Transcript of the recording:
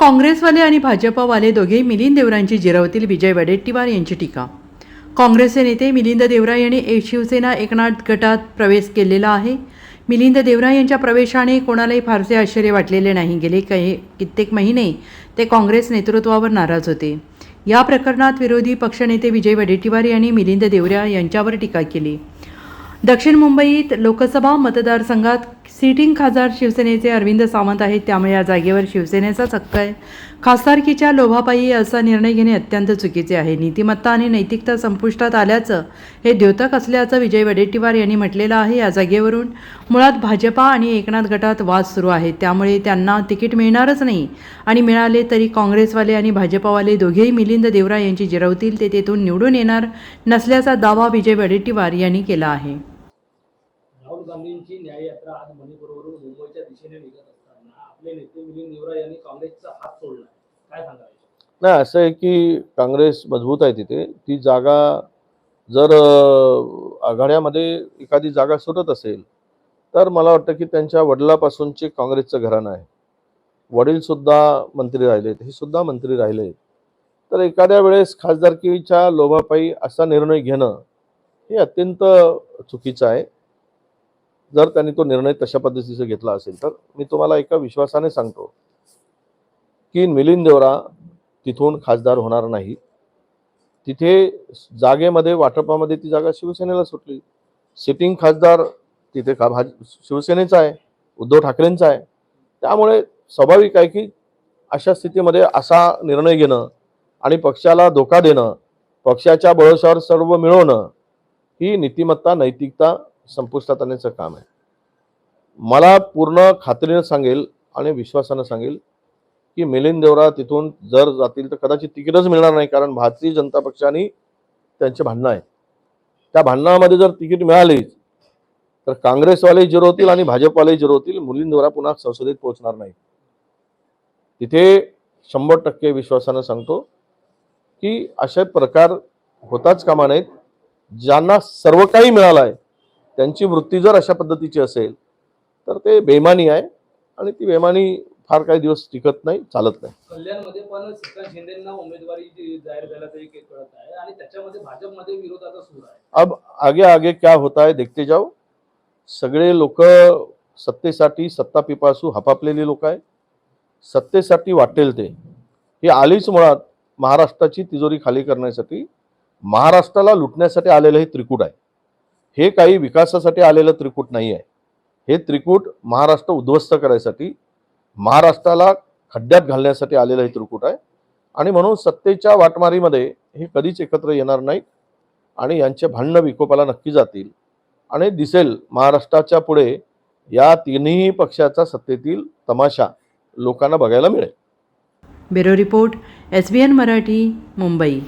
काँग्रेसवाले आणि भाजपवाले दोघे मिलिंद देवरांची जिरवतील विजय वडेट्टीवार यांची टीका. काँग्रेसचे नेते मिलिंद देवरा यांनी एक शिवसेना एकनाथ गटात प्रवेश केलेला आहे. मिलिंद देवरा यांच्या प्रवेशाने कोणालाही फारसे आश्चर्य वाटलेले नाही. गेले काही कित्येक महिने ते काँग्रेस नेतृत्वावर नाराज होते. या प्रकरणात विरोधी पक्षनेते विजय वडेट्टीवार यांनी मिलिंद देवरा यांच्यावर टीका केली. दक्षिण मुंबईत लोकसभा मतदारसंघात सिटिंग खासदार शिवसेनेचे अरविंद सावंत आहेत. त्यामुळे या जागेवर शिवसेनेचाच हक्क आहे. खासदारकीच्या लोभापायी असा निर्णय घेणे अत्यंत चुकीचे आहे. नीतिमत्ता आणि नैतिकता संपुष्टात आल्याचं हे द्योतक असल्याचं विजय वडेट्टीवार यांनी म्हटलेलं आहे. या जागेवरून मुळात भाजपा आणि एकनाथ गटात वाद सुरू आहे त्यामुळे त्यांना तिकीट मिळणारच नाही आणि मिळाले तरी काँग्रेसवाले आणि भाजपावाले दोघेही मिलिंद देवरा यांची जिरवतील. ते तेथून निवडून येणार नसल्याचा दावा विजय वडेट्टीवार यांनी केला आहे. राहुल गांधींची न्याययात्रा आज मणिपूरवरून मुंबईच्या दिशेने निघत असताना आपले नेते मिलिंद देवरा यांनी काँग्रेसचा हात सोडला. काय सांगाल नाही असं आहे की काँग्रेस मजबूत आहे तिथे. ती जागा जर आघाड्यामध्ये एखादी जागा सुटत असेल तर मला वाटतं की त्यांच्या वडिलापासूनचे काँग्रेसचं घराणं आहे. वडीलसुद्धा मंत्री राहिलेत हे सुद्धा मंत्री राहिले तर एखाद्या वेळेस खासदारकीच्या लोभापायी असा निर्णय घेणं हे अत्यंत चुकीचं आहे. जर त्यांनी तो निर्णय तशा पद्धतीचा घेतला असेल तर मी तुम्हाला एका विश्वासाने सांगतो की मिलिंद देवरा तिथून खासदार होणार नाही. तिथे जागेमध्ये वाटपामध्ये ती जागा शिवसेनेला सुटली. सिटिंग खासदार तिथे का भाज शिवसेनेचा आहे उद्धव ठाकरेंचा आहे. त्यामुळे स्वाभाविक आहे की अशा स्थितीमध्ये असा निर्णय घेणं आणि पक्षाला धोका देणं पक्षाच्या बळसावर सर्व मिळवणं ही नीतिमत्ता नैतिकता संपुष्टात आणण्याचं काम आहे. मला पूर्ण खात्रीनं सांगेल आणि विश्वासानं सांगेल की मिलिंद देवरा तिथून जर जातील तर कदाचित तिकीटच मिळणार नाही कारण भारतीय जनता पक्षाने त्यांचे भांडणं आहे त्या भांडणामध्ये जर तिकीट मिळालीच तर काँग्रेसवाले जिरवतील आणि भाजपवाले जिरवतील मिलिंद देवरा पुन्हा संसदेत पोहोचणार नाही तिथे शंभर टक्के विश्वासानं सांगतो की असे प्रकार होताच कामा नाहीत ज्यांना सर्व काही मिळालं आहे त्यांची वृत्ती जर अशा पद्धतीची असेल तर ते बेमानी आहे आणि ती बेमानी फार काही दिवस टिकत नाही चालत नाही. कल्याणमध्ये पण श्रीकांत शिंदेना उमेदवारी जी जाहीर एक एक कळत आहे आणि त्याच्यामध्ये भाजपमध्ये विरोधाचा सूर आहे. अब आगे आगे क्या होता है देखते जाओ. सगळे लोक सत्तेसाठी सत्ता पिपासू हपापलेली लोक आहे सत्तेसाठी वाटेल ते. ही आलीच मुळात महाराष्ट्राची तिजोरी खाली करण्यासाठी महाराष्ट्राला लुटण्यासाठी आलेलं हे त्रिकूट आहे. हे काही विकासासाठी आलेलं त्रिकूट नाही आहे हे त्रिकूट महाराष्ट्र उद्ध्वस्त करायसाठी महाराष्ट्राला खड्ड्यात घालण्यासाठी आलेलं हे त्रिकूट आहे. आणि म्हणून सत्तेच्या वाटमारीमध्ये हे कधीच एकत्र येणार नाहीत आणि यांचे भांडणं विकोपाला नक्की जातील. आणि दिसेल महाराष्ट्राच्या पुढे या तिन्ही पक्षाचा सत्तेतील तमाशा लोकांना बघायला मिळेल. Bureau report S B N Marathi Mumbai.